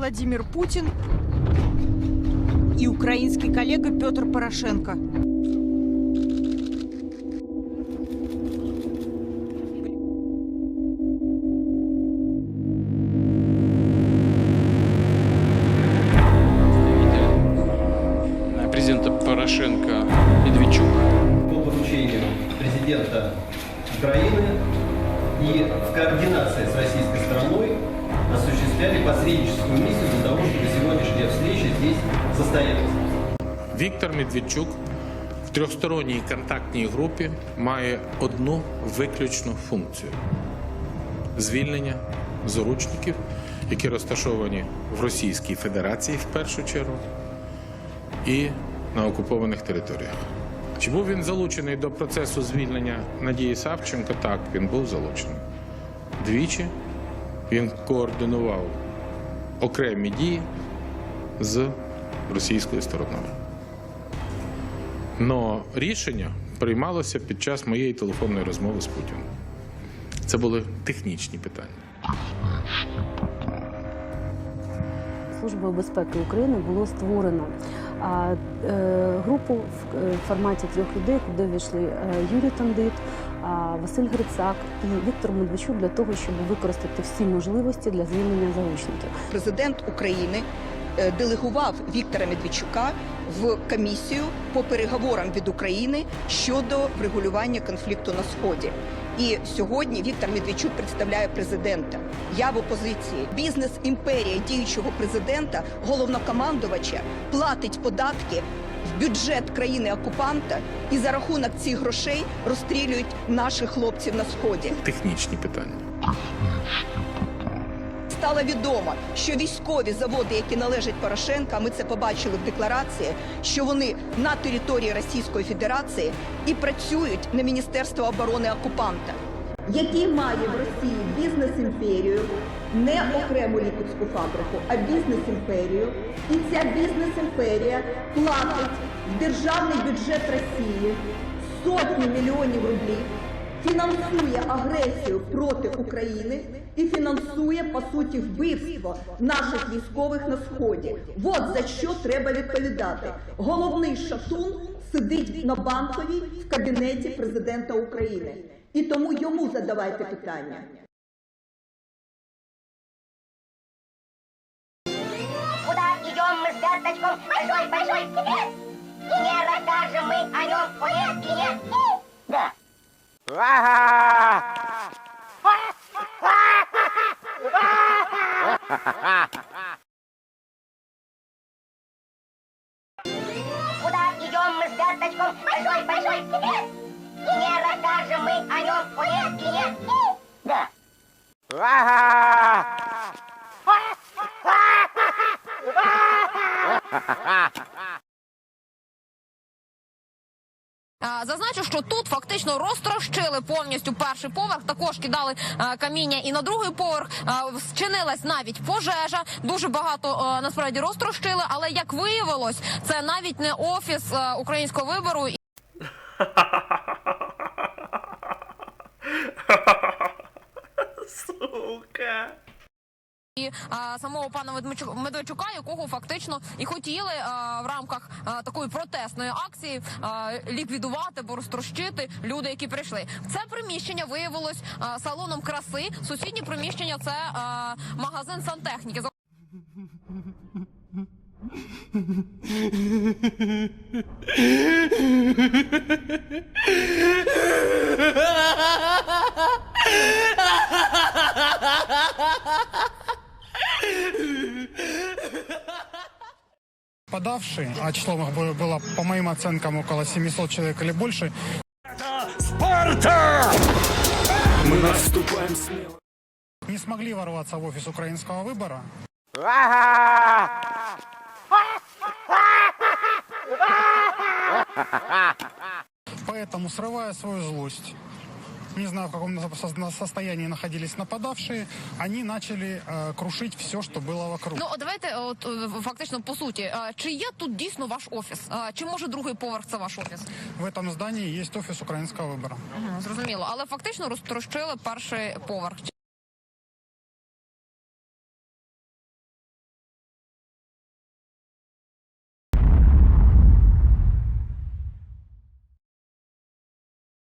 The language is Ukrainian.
Владимир Путин и украинский коллега Петр Порошенко. президента Порошенко Медведчук. по поручению президента Украины и в координации с российской стороной осуществляли посредническую миссию для того, чтобы сегодняшняя встреча здесь состоялась. Віктор Медведчук в трьохсторонній контактній групі має одну виключну функцію звільнення заручників, які розташовані в Російській Федерації в першу чергу і на окупованих територіях. Чи був він залучений до процесу звільнення Надії Савченко? Так, він був залучений. Двічі він координував окремі дії з російською стороною. Но рішення приймалося під час моєї телефонної розмови з Путіним. Це були технічні питання. Службою безпеки України було створено е, групу в е, форматі трьох людей, куди війшли е, Юрій Тандит, Василь Грицак і Віктор Медведчук для того, щоб використати всі можливості для звільнення заручників. президент України е, делегував Віктора Медведчука в комісію по переговорам від України щодо врегулювання конфлікту на сході. І сьогодні Віктор Медведчук представляє президента. Я в опозиції. Бізнес імперія діючого президента, головнокомандувача, платить податки бюджет країни окупанта і за рахунок цих грошей розстрілюють наших хлопців на сході. Технічні питання. стало відомо, що військові заводи, які належать Порошенка, ми це побачили в декларації, що вони на території Російської Федерації і працюють на Міністерство оборони окупанта, який має в Росії бізнес-імперію, не окрему лікарську фабрику, а бізнес-імперію. І ця бізнес-імперія платить в державний бюджет Росії сотні мільйонів рублів фінансує агресію проти України і фінансує по суті вбивство наших військових на сході. От за що треба відповідати. Головний шатун сидить на банковій в кабінеті президента України, і тому йому задавайте питання. Куда идем мы с Берточком? Большой, большой секрет! Не расскажем мы о нем нет? Да. Куда идем мы с Берточком? Большой, большой секрет! И не расскажем мы о нем Улетке. Да. Зазначу, що тут фактично розтрощили повністю перший поверх. Також кидали е, каміння і на другий поверх Е, зчинилась навіть пожежа. Дуже багато е, насправді розтрощили. Але як виявилось, це навіть не офіс е, українського вибору. І а, самого пана Медведчука, Медведчука, якого фактично і хотіли а, в рамках а, такої протестної акції а, ліквідувати, бо розтрощити люди, які прийшли. Це приміщення виявилось а, салоном краси. Сусіднє приміщення це а, магазин сантехніки. Подавшие, а числом их было- было, по моим оценкам, около 700 человек или больше, не смогли ворваться в офис украинского выбора. Поэтому, срывая свою злость, не знаю, в каком со- состоянии находились нападавшие, они начали э, крушить все, что было вокруг. Ну давайте, от е, фактично по суті, е, чи є тут дійсно ваш офіс? Е, Чи може другий поверх це ваш офіс? В этом здании есть офис украинского выбора. Мгм, Зрозуміло, але фактично розтрощили перший поверх.